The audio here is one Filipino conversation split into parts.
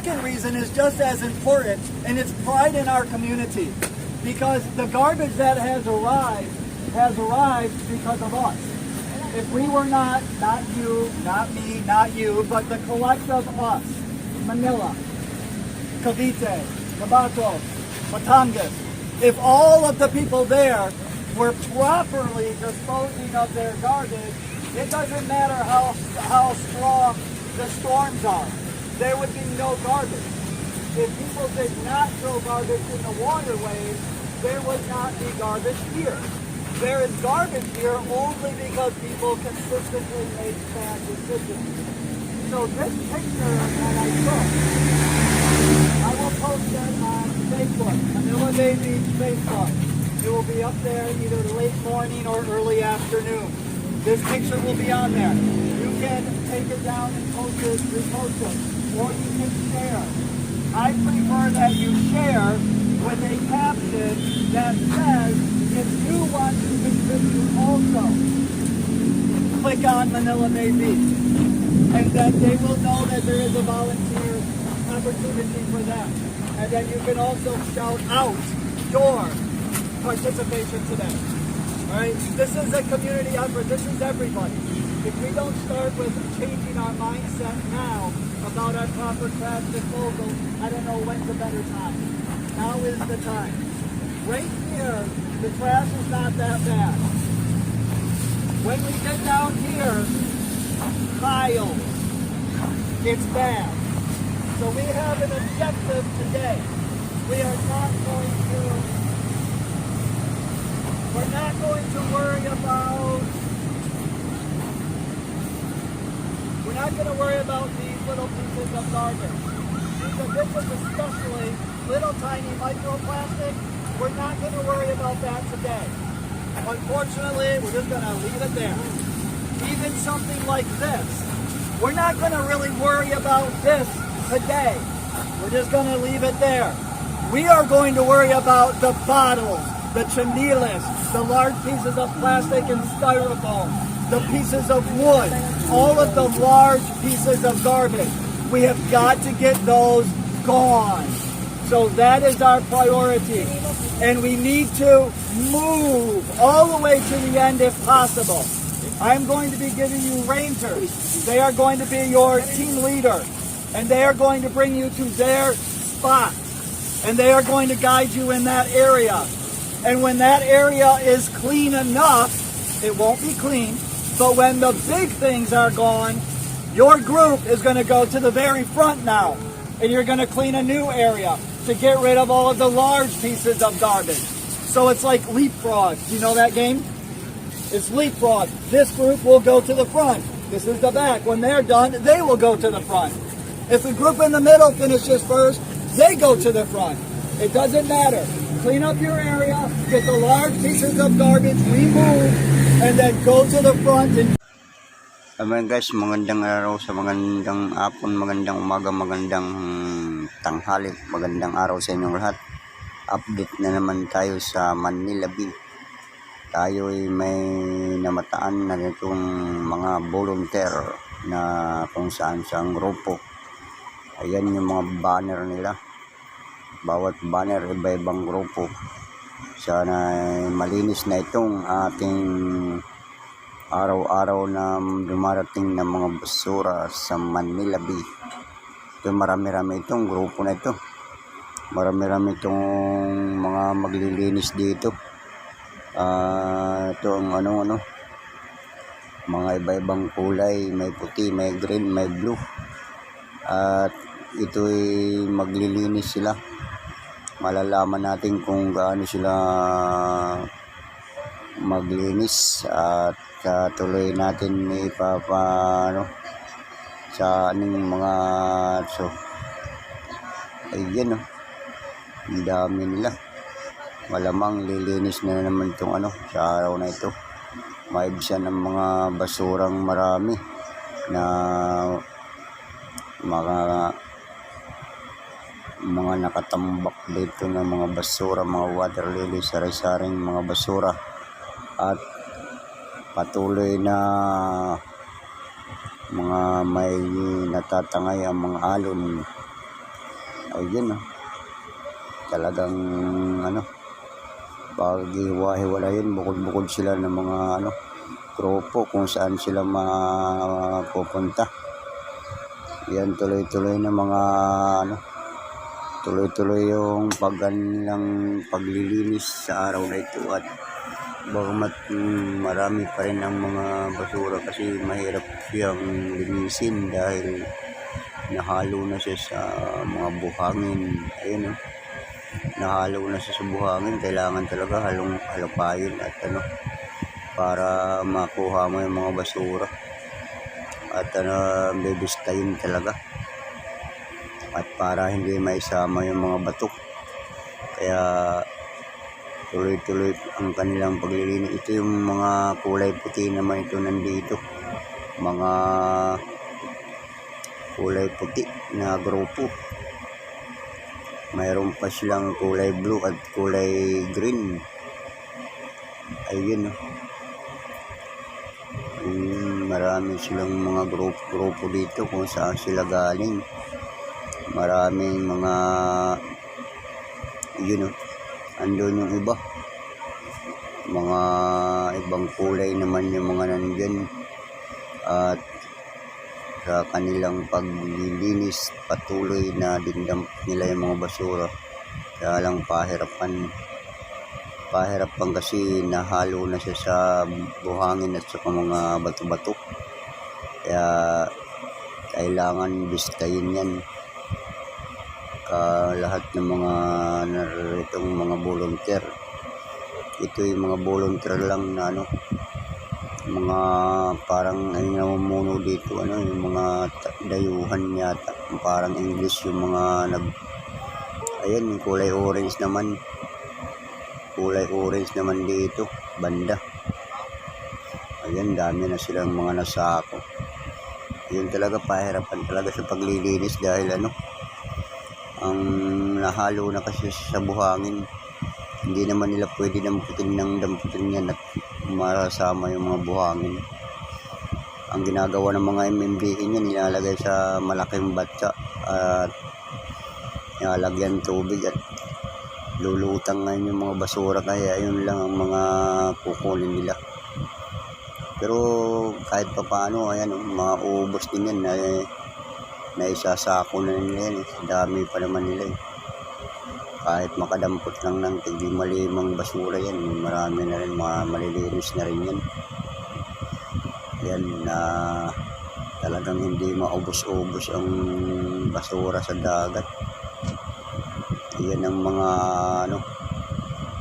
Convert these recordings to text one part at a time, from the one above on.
second reason is just as important, and it's pride in our community. Because the garbage that has arrived has arrived because of us. If we were not, not you, not me, not you, but the collective us, Manila, Cavite, Tabaco, Batangas, if all of the people there were properly disposing of their garbage, it doesn't matter how, how strong the storms are. There would be no garbage. If people did not throw garbage in the waterways, there would not be garbage here. There is garbage here only because people consistently make bad decisions. So this picture that I took, I will post it on Facebook, Manila Beach Facebook. It will be up there either late morning or early afternoon. This picture will be on there. You can take it down and post it, repost it, or you can share. I prefer that you share with a caption that says, if you want to contribute also, click on Manila Bay. And that they will know that there is a volunteer opportunity for them. And then you can also shout out your participation today. Alright? This is a community effort. This is everybody. If we don't start with changing our mindset now about our proper trash disposal, I don't know when's a better time. Now is the time. Right here, the trash is not that bad. When we get down here, piles, it's bad. So we have an objective today. We are not going to we're not going to worry about we're not going to worry about these little pieces of garbage. Because this is especially little tiny microplastic. We're not going to worry about that today. Unfortunately, we're just going to leave it there. Even something like this, we're not going to really worry about this today. We're just going to leave it there. We are going to worry about the bottles, the chanilas, the large pieces of plastic and styrofoam, the pieces of wood, all of the large pieces of garbage. We have got to get those gone. So that is our priority. And we need to move all the way to the end if possible. I'm going to be giving you rangers. They are going to be your team leader. And they are going to bring you to their spot. And they are going to guide you in that area. And when that area is clean enough, it won't be clean, but when the big things are gone, your group is going to go to the very front now. And you're going to clean a new area to get rid of all of the large pieces of garbage. So it's like leapfrog. Do you know that game? It's leapfrog. This group will go to the front. This is the back. When they're done, they will go to the front. If the group in the middle finishes first, they go to the front. It doesn't matter. Clean up your area, get the large pieces of garbage removed, and then go to the front and Amen guys, magandang araw sa magandang hapon, magandang umaga, magandang tanghali, magandang araw sa inyong lahat. Update na naman tayo sa Manila Bay. Tayo ay may namataan na nitong mga volunteer na kung saan saan grupo. Ayan yung mga banner nila. Bawat banner iba-ibang grupo. Sana malinis na itong ating araw-araw na dumarating na mga basura sa Manila Bay. Ito marami-rami itong grupo na ito. Marami-rami itong mga maglilinis dito. Ah, ito ang ano-ano. Mga iba-ibang kulay, may puti, may green, may blue. At ito'y maglilinis sila. Malalaman natin kung gaano sila maglinis at sa tuloy natin ipapano sa aning mga so ayan oh. Ang dami nila. Malamang lilinis na naman itong ano sa araw na ito. Maibsan ng mga basurang marami na mga mga nakatambak dito ng mga basura mga water lily sari-saring mga basura at patuloy na mga may natatangay ang mga alon Ayun oh. Talagang ano, pag hiwa-hiwala yun, bukod-bukod sila ng mga ano, grupo kung saan sila mapupunta. Yan tuloy-tuloy na mga ano, tuloy-tuloy yung pag nilang paglilinis sa araw na ito at bagamat marami pa rin ang mga basura kasi mahirap siyang linisin dahil nahalo na siya sa mga buhangin. Ayun oh. Nahalo na siya sa buhangin. Kailangan talaga halong halupayin at ano para makuha mo yung mga basura. At ano, bebistayin talaga. At para hindi maisama yung mga batok. Kaya tuloy-tuloy ang kanilang paglilinis. Ito yung mga kulay puti naman ito nandito. Mga kulay puti na grupo. Mayroon pa silang kulay blue at kulay green. Ayun. Mm, marami silang mga grupo-grupo dito kung saan sila galing. Maraming mga yun oh. Andun yung iba. Mga ibang kulay naman yung mga nandyan. At sa kanilang paglilinis patuloy na dindam nila yung mga basura kaya lang pahirapan pahirapan kasi nahalo na siya sa buhangin at saka mga bato-bato kaya kailangan bistayin yan ka lahat ng mga naritong mga volunteer. Ito yung mga volunteer lang na ano mga parang ay namumuno dito ano yung mga dayuhan yata. Parang English yung mga nag ayan yung kulay orange naman. Kulay orange naman dito banda. Ayan dami na silang mga nasako. Yun talaga pahirapan talaga sa paglilinis dahil ano nahalo na kasi sa buhangin hindi naman nila pwede damputin ng damputin yan at marasama yung mga buhangin. Ang ginagawa ng mga MMDA niyan, nilalagay sa malaking batsa at nilalagyan tubig at lulutang ngayon yung mga basura kaya yun lang ang mga kukunin nila. Pero kahit pa paano, ayan, oh, maubos din yan. Eh, naisasako na nila yan. Eh. Dami pa naman nila eh kahit makadampot lang ng tigli malimang basura yan. Marami na rin mga malilinis na rin yan. Yan na talagang hindi maubos-ubos ang basura sa dagat. Yan ang mga ano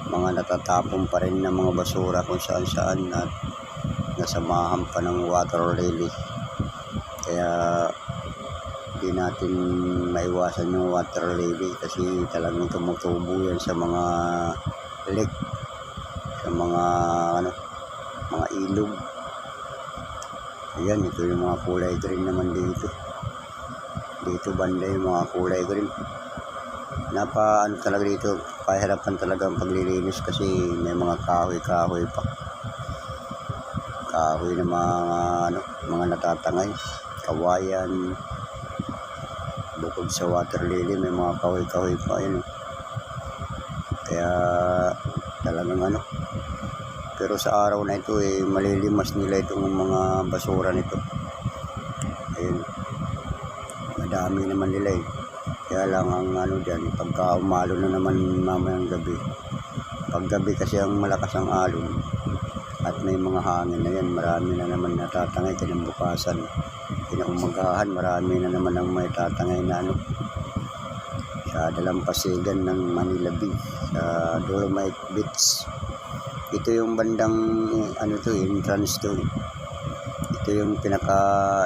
mga natatapon pa rin ng mga basura kung saan saan at nasamahan pa ng water lily. Kaya hindi natin maiwasan yung water lily kasi talagang tumutubo yan sa mga lake sa mga ano mga ilog. Ayan ito yung mga kulay green naman dito. Dito banda yung mga kulay green. Napa ano talaga dito pahirapan talaga ang paglilinis kasi may mga kahoy kahoy pa. Kahoy na mga ano mga natatangay. Kawayan bukod sa water lily may mga kahoy-kahoy pa yun oh. kaya talagang ano. Pero sa araw na ito eh malilimas nila itong mga basura nito. Ayun. Madami naman nila eh. Kaya lang ang ano dyan pagka umalo na naman mamayang gabi. Pag gabi kasi ang malakas ang alon at may mga hangin na yan marami na naman natatangay kinabukasan kinaumagahan marami na naman ang may tatangay na ano. Sa dalampasigan ng Manila Beach sa Dolomite Beach. Ito yung bandang ano to entrance to. Ito yung pinaka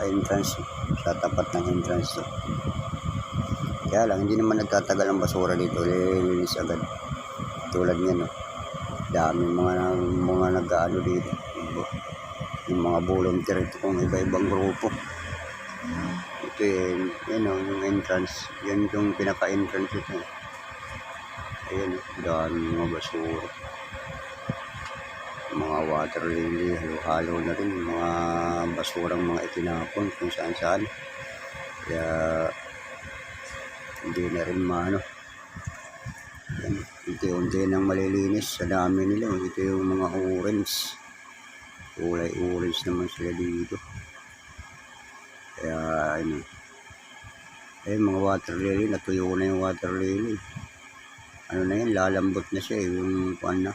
entrance sa tapat ng entrance to. Kaya lang hindi naman nagtatagal ang basura dito. Lilinis agad. Tulad niyan no. Dami mga mga nag-ano dito. Yung mga volunteer ito kung iba-ibang grupo ito yun, yun o, yung entrance. Yan yung pinaka-entrance ito. Ayan, dami mga basura. Mga water lily, halo-halo na rin. Mga basurang mga itinapon kung saan-saan. Kaya, hindi na rin maano. Unti-unti nang malilinis sa dami nila. Ito yung mga orange. Kulay orange naman sila dito. Kaya, ano, eh, mga water lily, natuyo na yung water lily. Ano na yan, lalambot na siya, eh, yung, kuan na,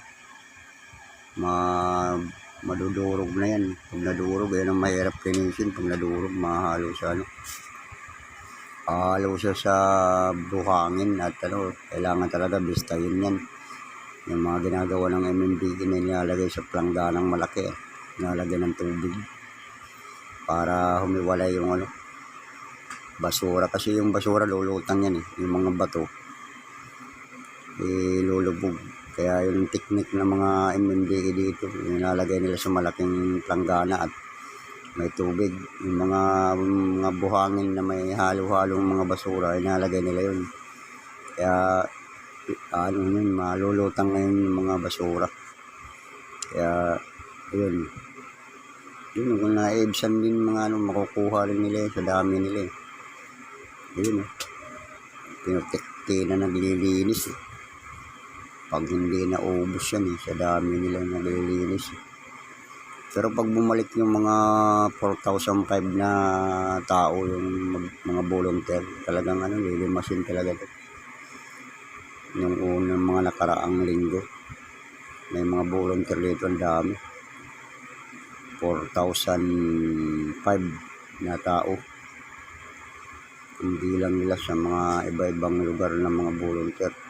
ma, madudurog na yan. Pag nadurog, yan ang mahirap linisin. Pag nadurog, mahalo sa ano, halo siya sa buhangin at ano, kailangan talaga bistayin yan. Yung mga ginagawa ng MMDE na nilalagay sa plangganang malaki, eh. nilalagay ng tubig para humiwalay yung ano, basura. Kasi yung basura lulutang yan eh, yung mga bato. Eh, lulubog. Kaya yung technique ng mga MMDE dito, nilalagay nila sa malaking planggana at may tubig. Yung mga, mga buhangin na may halo-halong mga basura, inalagay nila yun. Kaya, ano yun, malulutang ngayon yung mga basura. Kaya, yun. Yun, kung naibsan din mga ano, makukuha rin nila sa dami nila eh. Yun eh. Pinutikti na naglilinis eh. Pag hindi na ubos yan eh, sa dami nila naglilinis eh. Pero pag bumalik yung mga 4,005 na tao, yung mag- mga volunteer, talagang ano, lilimasin talaga to. Yung unang mga nakaraang linggo, may mga volunteer dito, ang dami. 4,005 na tao. Hindi lang nila sa mga iba-ibang lugar ng mga volunteer.